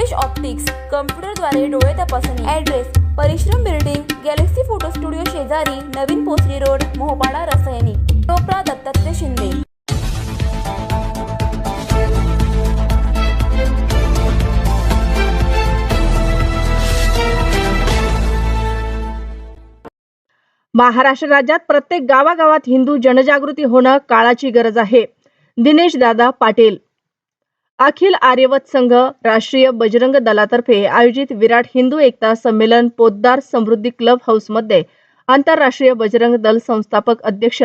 Rupesh optics कम्प्युटरद्वारे डोळे तपासणी. Address परिश्रम बिल्डिंग गॅलेक्सी फोटो स्टुडिओ शेजारी नवीन पोसरी रोड मोहपाडा रसायनी. टोपरा दत्तात्रय शिंदे. महाराष्ट्र राज्यात प्रत्येक गावागावात हिंदू जनजागृती होणं काळाची गरज आहे. दिनेश दादा पाटील. अखिल आर्यवत संघ राष्ट्रीय बजरंग दलातर्फे आयोजित विराट हिंदू एकता संमेलन पोद्दार समृद्धी क्लब हाऊसमध्ये आंतरराष्ट्रीय बजरंग दल संस्थापक अध्यक्ष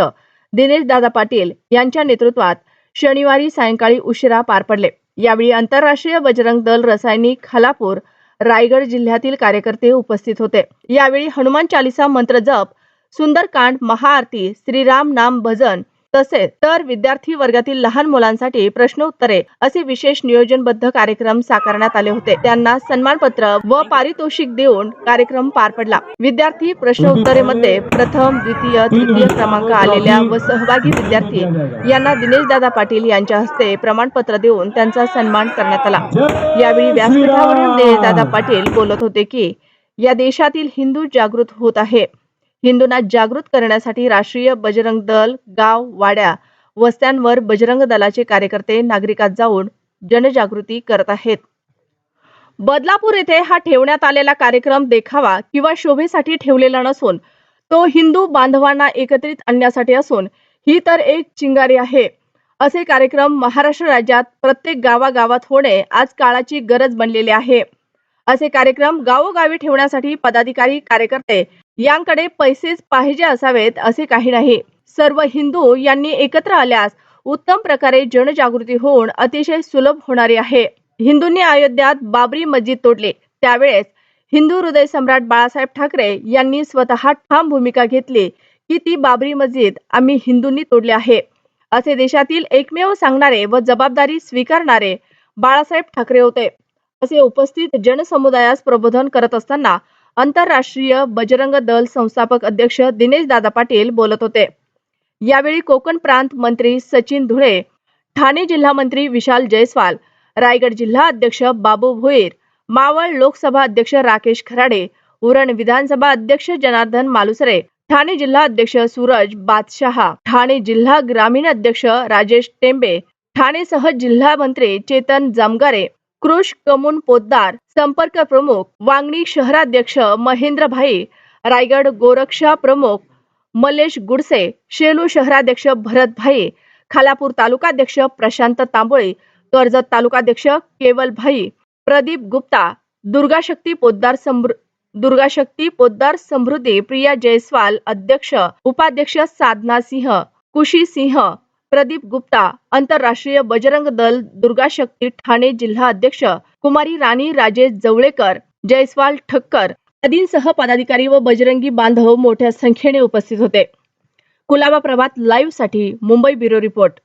दिनेश दादा पाटील यांच्या नेतृत्वात शनिवारी सायंकाळी उशिरा पार पडले. यावेळी आंतरराष्ट्रीय बजरंग दल रसायनिक खालापूर रायगड जिल्ह्यातील कार्यकर्ते उपस्थित होते. यावेळी हनुमान चालिसा मंत्र जप सुंदरकांड महाआरती श्रीराम नाम भजन तसेच तर विद्यार्थी वर्गातील लहान मुलांसाठी प्रश्नोत्तरे असे विशेष नियोजनबद्ध कार्यक्रम साकारण्यात आले होते. त्यांना सन्मानपत्र व पारितोषिक देऊन कार्यक्रम पार पडला. विद्यार्थी प्रश्नोत्तरेमध्ये प्रथम द्वितीय तृतीय क्रमांक आलेल्या व सहभागी विद्यार्थी यांना दिनेश दादा पाटील यांच्या हस्ते प्रमाणपत्र देऊन त्यांचा सन्मान करण्यात आला. यावेळी व्यासपीठावरून दिनेश दादा पाटील बोलत होते की या देशातील हिंदू जागृत होत आहे. हिंदूंना जागृत करण्यासाठी राष्ट्रीय बजरंग दल गाव वाड्या वस्त्यांवर बजरंग दलाचे कार्यकर्ते नागरिकात जाऊन जनजागृती करत आहेत. बदलापूर येथे हा ठेवण्यात आलेला कार्यक्रम देखावा किंवा शोभेसाठी ठेवलेला नसून तो हिंदू बांधवांना एकत्रित आणण्यासाठी असून ही तर एक चिंगारी आहे. असे कार्यक्रम महाराष्ट्र राज्यात प्रत्येक गावागावात होणे आज काळाची गरज बनलेली आहे. असे कार्यक्रम गावोगावी ठेवण्यासाठी पदाधिकारी कार्यकर्ते यांकडे पैसेच पाहिजे असावेत असे काही नाही. सर्व हिंदू यांनी एकत्र आल्यास उत्तम प्रकारे जनजागृती होऊन अतिशय सुलभ होणारी आहे. हिंदूंनी अयोध्यात बाबरी मस्जिद तोडले. त्यावेळेस हिंदू हृदय सम्राट बाळासाहेब ठाकरे यांनी स्वतः ठाम भूमिका घेतली की ती बाबरी मस्जिद आम्ही हिंदूंनी तोडली आहे. असे देशातील एकमेव सांगणारे व जबाबदारी स्वीकारणारे बाळासाहेब ठाकरे होते. असे उपस्थित जनसमुदायास प्रबोधन करत असताना आंतरराष्ट्रीय बजरंग दल संस्थापक अध्यक्ष दिनेश दादा पाटील बोलत होते. यावेळी कोकण प्रांत मंत्री सचिन धुळे ठाणे जिल्हा मंत्री विशाल जयस्वाल रायगड जिल्हा अध्यक्ष बाबू भोईर मावळ लोकसभा अध्यक्ष राकेश खराडे उरण विधानसभा अध्यक्ष जनार्दन मालुसरे ठाणे जिल्हा अध्यक्ष सूरज बादशहा ठाणे जिल्हा ग्रामीण अध्यक्ष राजेश टेंबे ठाणे सह जिल्हा मंत्री चेतन जामगारे कृष कमून पोद्दार संपर्क प्रमुख वांगणी शहराध्यक्ष महेंद्रभाई रायगड गोरक्षा प्रमुख मलेश गुडसे शेलू शहराध्यक्ष भरतभाई खालापूर तालुकाध्यक्ष प्रशांत तांबोळे कर्जत तालुकाध्यक्ष केवल भाई प्रदीप गुप्ता दुर्गाशक्ती पोद्दार समृ दुर्गाशक्ती पोद्दार समृद्धी प्रिया जयस्वाल अध्यक्ष उपाध्यक्ष साधना सिंह कुशी सिंह प्रदीप गुप्ता आंतरराष्ट्रीय बजरंग दल दुर्गाशक्ती ठाणे जिल्हा अध्यक्ष कुमारी राणी राजेश जवळेकर जयस्वाल ठक्कर आदींसह पदाधिकारी व बजरंगी बांधव मोठ्या संख्येने उपस्थित होते. कुलाबा प्रभात लाईव्हसाठी मुंबई ब्युरो रिपोर्ट